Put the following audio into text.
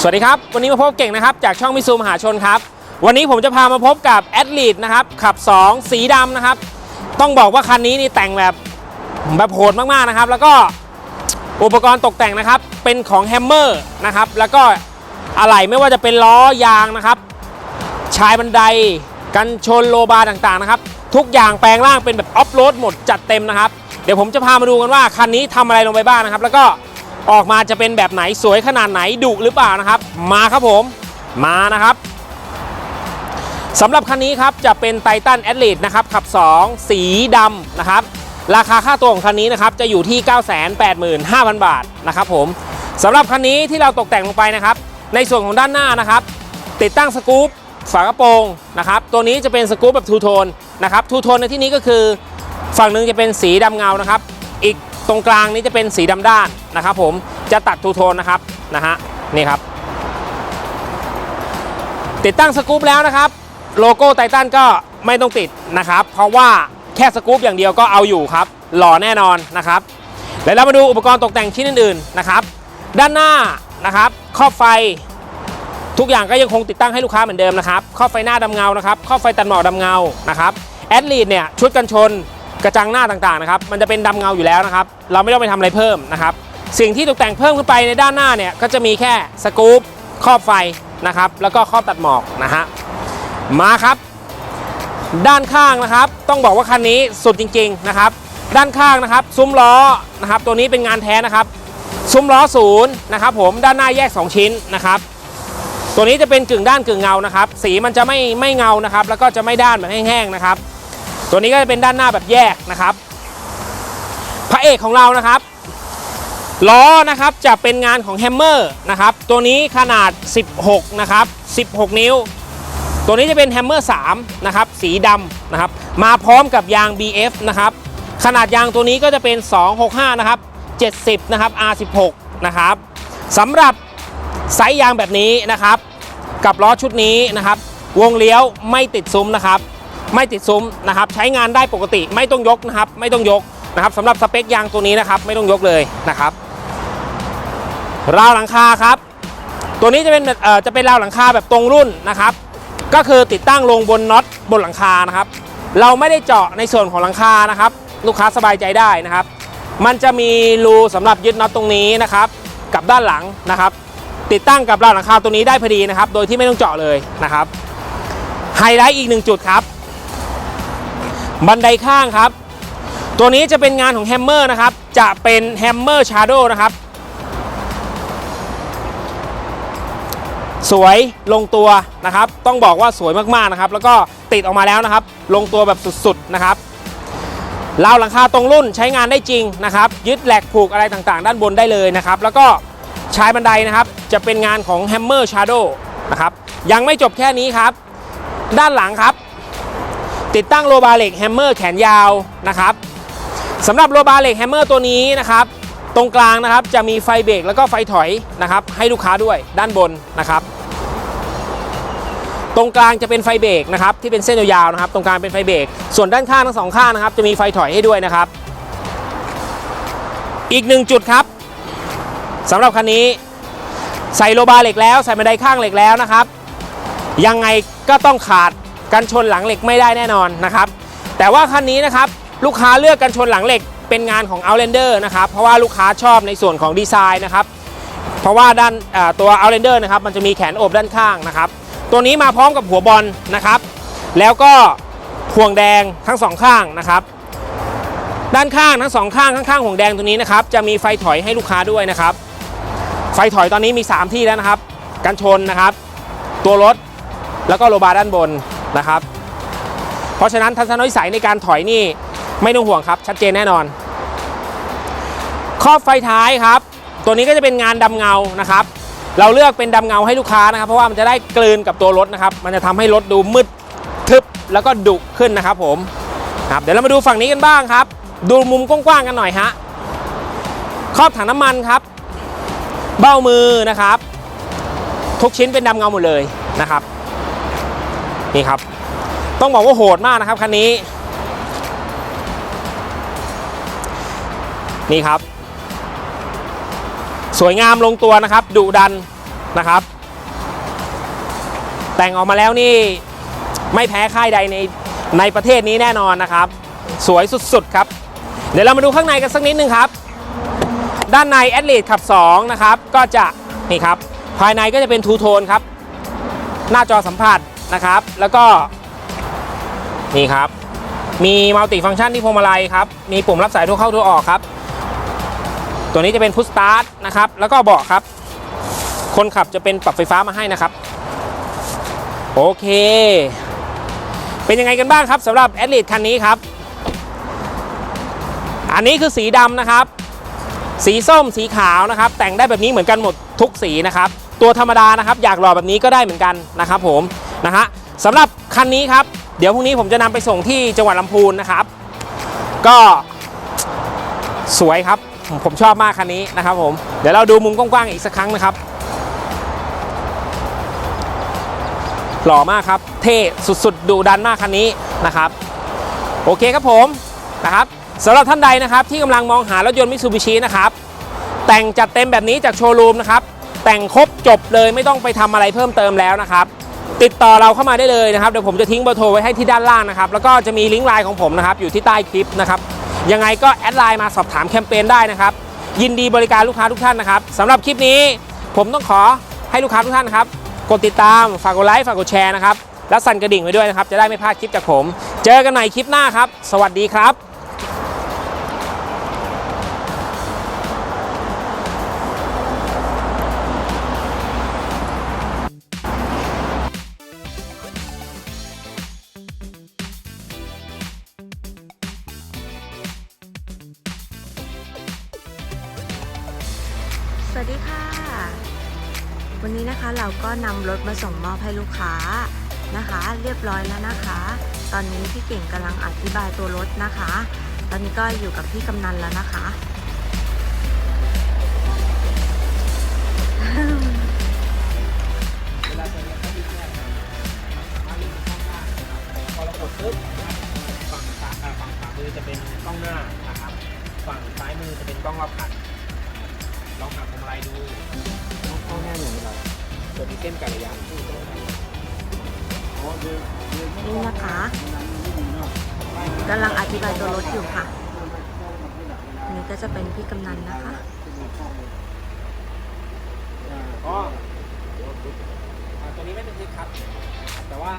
สวัสดีครับ วันนี้มาพบเก่งนะครับ จากช่องมิซูมหาชนครับ วันนี้ผมจะพามาพบกับแอดลีดนะครับ ขับ 2 สีดำนะครับ ต้องบอกว่าคันนี้นี่แต่งแบบแบบโหดมากๆนะครับ แล้วก็อุปกรณ์ตกแต่งนะครับ เป็นของแฮมเมอร์นะครับ แล้วก็อะไหล่ไม่ว่าจะเป็นล้อยางนะครับ ชายบันได กันชนโลบาต่างๆนะครับ ทุกอย่างแปลงร่างเป็นแบบออฟโรดหมดจัดเต็มนะครับ เดี๋ยวผมจะพามาดูกันว่าคันนี้ทำอะไรลงไปบ้างนะครับ แล้วก็ ออกมาจะเป็นแบบไหนสวยขนาดไหนดุหรือเปล่านะครับ มาครับผมมานะครับสำหรับคันนี้ครับจะเป็นไททันแอดเลีนะครับขับ 2 สีดำนะครับ ราคาค่าตัวของคันนี้นะครับจะอยู่ที่ 985,000 บาทนะครับผมสำหรับคันนี้ที่เราตกแต่งลงไปนะครับ ในส่วนของด้านหน้านะครับ ติดตั้งสกู๊ปฝากระโปรงนะครับตัวนี้จะเป็นสกู๊ปแบบทูโทนนะครับทูโทนในที่นี้ก็คือ ฝั่งหนึ่งจะเป็นสีดำเงานะครับ อีกตรงกลางนี้จะเป็นสีดำด้าน นะครับผมจะตัดทูโทนนะครับนะฮะนี่ครับ ติดตั้งสกู๊ปแล้วนะครับ โลโก้ไททันก็ไม่ต้องติดนะครับ เพราะว่าแค่สกู๊ปอย่างเดียวก็เอาอยู่ครับ หล่อแน่นอนนะครับแล้วเรามาดูอุปกรณ์ตกแต่งชิ้นอื่นๆนะครับ ด้านหน้านะครับครอบไฟทุกอย่างก็ยังคงติดตั้งให้ลูกค้าเหมือนเดิมนะครับครอบไฟหน้าดำเงานะครับครอบไฟตัดหมอกดำเงานะครับแอดลีดเนี่ยชุดกันชนกระจังหน้าต่างๆนะครับ มันจะเป็นดำเงาอยู่แล้วนะครับ เราไม่ต้องไปทำอะไรเพิ่มนะครับ สิ่งที่ตกแต่งเพิ่มขึ้นไปในด้านหน้าเนี่ยก็จะมีแค่สกู๊ปครอบไฟนะครับ แล้วก็ครอบตัดหมอกนะฮะมาครับ ด้านข้างนะครับ ต้องบอกว่าคันนี้สุดจริง ๆนะครับ ด้านข้างนะครับ ซุ้มล้อนะครับ ตัวนี้เป็นงานแท้นะครับ ซุ้มล้อศูนย์นะครับ ผมด้านหน้าแยก 2 ชิ้นนะครับ ตัวนี้จะเป็นกึ่งด้านกึ่งเงานะครับ สีมันจะไม่ไม่เงานะครับ แล้วก็จะไม่ด้านแบบแห้งๆนะครับ ตัวนี้ก็จะเป็นด้านหน้าแบบแยกนะครับ พระเอกของเรานะครับ ล้อนะครับจะเป็นงานของแฮมเมอร์นะครับตัวนี้ขนาด 16 นะครับ 16 นิ้ว ตัวนี้จะเป็นแฮมเมอร์3นะครับสีดำนะครับมาพร้อมกับยาง BF นะครับขนาดยางตัวนี้ก็จะเป็น 265 นะครับ 70 นะครับ R16 นะครับสำหรับไซส์ยางแบบนี้นะครับ กับล้อชุดนี้นะครับ วงเลี้ยวไม่ติดซุ้มนะครับ ไม่ติดซุ้มนะครับ ใช้งานได้ปกติไม่ต้องยกนะครับ ไม่ต้องยกนะครับสำหรับสเปคยางตัวนี้นะครับ ไม่ต้องยกเลยนะครับ ราวหลังคาครับ ตัวนี้จะเป็นเอ่อจะเป็นราวหลังคาแบบตรงรุ่นนะครับ ก็คือติดตั้งลงบนน็อตบนหลังคานะครับ เราไม่ได้เจาะในส่วนของหลังคานะครับ ลูกค้าสบายใจได้นะครับ มันจะมีรูสำหรับยึดน็อตตรงนี้นะครับ กับด้านหลังนะครับ ติดตั้งกับราวหลังคาตัวนี้ได้พอดีนะครับ โดยที่ไม่ต้องเจาะเลยนะครับไฮไลท์อีกหนึ่งจุดครับ บันไดข้างครับ ตัวนี้จะเป็นงานของแฮมเมอร์นะครับ จะเป็นแฮมเมอร์ชาร์โดนะครับ สวยลงตัวนะครับ ต้องบอกว่าสวยมากๆนะครับ แล้วก็ติดออกมาแล้วนะครับ ลงตัวแบบสุดๆนะครับราวหลังคาตรงรุ่นใช้งานได้จริงนะครับ ยึดแหลกผูกอะไรต่างๆ ด้านบนได้เลยนะครับ แล้วก็ชายบันไดนะครับ จะเป็นงานของ Hammer Shadow นะครับ ยังไม่จบแค่นี้ครับ ด้านหลังครับ ติดตั้งโลบาเหล็กแฮมเมอร์แขนยาวนะครับสำหรับโลบาเหล็กแฮมเมอร์ตัวนี้นะครับ ตรงกลางนะครับจะมีไฟเบรกแล้วก็ไฟถอยนะครับให้ลูกค้าด้วยด้านบนนะครับ ตรงกลางจะเป็นไฟเบรกนะครับที่เป็นเส้นยาวๆนะครับ ตรงกลางเป็นไฟเบรกส่วนด้านข้างทั้งสองข้างนะครับ จะมีไฟถอยให้ด้วยนะครับ อีกหนึ่งจุดครับสำหรับคันนี้ใส่โลบาเหล็กแล้วใส่บันไดข้างเหล็กแล้วนะครับ ยังไงก็ต้องขาดกันชนหลังเหล็กไม่ได้แน่นอนนะครับ แต่ว่าคันนี้นะครับลูกค้าเลือกกันชนหลังเหล็ก เป็นงานของ Outlander นะครับ เพราะว่าลูกค้าชอบในส่วนของดีไซน์นะครับ เพราะว่าด้านตัว Outlander นะครับมันจะมีแขนโอบด้านข้างนะครับ ตัวนี้มาพร้อมกับหัวบอลนะครับ แล้วก็ห่วงแดงทั้งสองข้างนะครับ ด้านข้างทั้งสองข้างข้างๆห่วงแดงตัวนี้นะครับจะมีไฟถอยให้ลูกค้าด้วยนะครับ ไฟถอยตอนนี้มี 3 ที่แล้วนะครับ กันชนนะครับ ตัวรถแล้วก็โลบาร์ด้านบนนะครับ เพราะฉะนั้นทัศนวิสัยในการถอยนี่ ไม่ต้องห่วงครับ ชัดเจนแน่นอน ครอบไฟท้ายครับ ตัวนี้ก็จะเป็นงานดำเงานะครับ เราเลือกเป็นดำเงาให้ลูกค้านะครับ เพราะว่ามันจะได้กลืนกับตัวรถนะครับ มันจะทำให้รถดูมืดทึบแล้วก็ดุขึ้นนะครับ ผมครับเดี๋ยวเรามาดูฝั่งนี้กันบ้างครับ ดูมุมกว้างๆกันหน่อยฮะครอบถังน้ำมันครับ เบ้ามือนะครับ ทุกชิ้นเป็นดำเงาหมดเลยนะครับ นี่ครับ ต้องบอกว่าโหดมากนะครับคันนี้ นี่ครับ สวยงามลงตัวนะครับดุดันนะครับ แต่งออกมาแล้วนี่ไม่แพ้ค่ายใดในในประเทศนี้แน่นอนนะครับ สวยสุดๆครับ เดี๋ยวเรามาดูข้างในกันสักนิดนึงครับ ด้านในแอดลีดขับ2นะครับ ก็จะนี่ครับ ภายในก็จะเป็นทูโทนครับ หน้าจอสัมผัสนะครับ แล้วก็นี่ครับ มีมัลติฟังก์ชันที่พวงมาลัยครับ มีปุ่มรับสายทั่วเข้าทั่วออกครับ ตัวนี้จะเป็นพุ s สตาร์ทนะครับ แล้วก็เบาะครับ คนขับจะเป็นปรับไฟฟ้ามาให้นะครับ โอเค เป็นยังไงกันบ้างครับสำหรับแอดลีดคันนี้ครับ อันนี้คือสีดำนะครับ สีส้มสีขาวนะครับ แต่งได้แบบนี้เหมือนกันหมดทุกสีนะครับ ตัวธรรมดานะครับ อยากหล่อแบบนี้ก็ได้เหมือนกันนะครับผมนะฮะสำหรับคันนี้ครับ เดี๋ยวพรุ่งนี้ผมจะนำไปส่งที่จังหวัดลำพูนนะครับ ก็สวยครับ ผมชอบมากคันนี้นะครับผมเดี๋ยวเราดูมุมกว้างๆอีกสักครั้งนะครับหล่อมากครับ เท่สุดๆดุดันมากคันนี้นะครับ โอเคครับผมนะครับสำหรับท่านใดนะครับ ที่กำลังมองหารถยนต์มิ t ซูบิชินะครับแต่งจัดเต็มแบบนี้จากโชว์รูมนะครับแต่งครบจบเลยไม่ต้องไปทำอะไรเพิ่มเติมแล้วนะครับติดต่อเราเข้ามาได้เลยนะครับเดี๋ยวผมจะทิ้งเบอร์โทรไว้ให้ที่ด้านล่างนะครับแล้วก็จะมีลิงก์ไลน์ของผมนะครับอยู่ที่ใต้คลิปนะครับ ยังไงก็แอดไลน์มาสอบถามแคมเปญได้นะครับ ยินดีบริการลูกค้าทุกท่านนะครับสำหรับคลิปนี้ผมต้องขอให้ลูกค้าทุกท่านนะครับ กดติดตามฝากกดไลค์ฝากกดแชร์นะครับ และสั่นกระดิ่งไว้ด้วยนะครับ จะได้ไม่พลาดคลิปจากผม เจอกันใหม่คลิปหน้าครับ สวัสดีครับ วัสดีค่ะ วันนี้นะคะเราก็นำรถมาส่งมอบให้ลูกค้านะคะ เรียบร้อยแล้วนะคะ ตอนนี้พี่เก่งกำลังอธิบายตัวรถนะคะ ตอนนี้ก็อยู่กับพี่กำนันแล้วนะคะ เวลาจะเรียนเข้าที่แรกนะมาลิงก์ข้างล่านะครับพอเรากดปุ๊บฝั่งขวาอ่าฝั่งขวามือจะเป็นกล้องหน้านะครับ ฝั่งซ้ายมือจะเป็นกล้องรอบคัน ลองหักพวงมาลัยดูเข้าแน่หนึ่งเลยตัวนี้เส้นกับระยะนี่นะคะกำลังอธิบายตัวรถอยู่ค่ะอันนี้ก็จะเป็นพี่กำนันนะคะอ๋ออ่าตัวนี้ไม่เป็นทึกครับ แต่ว่า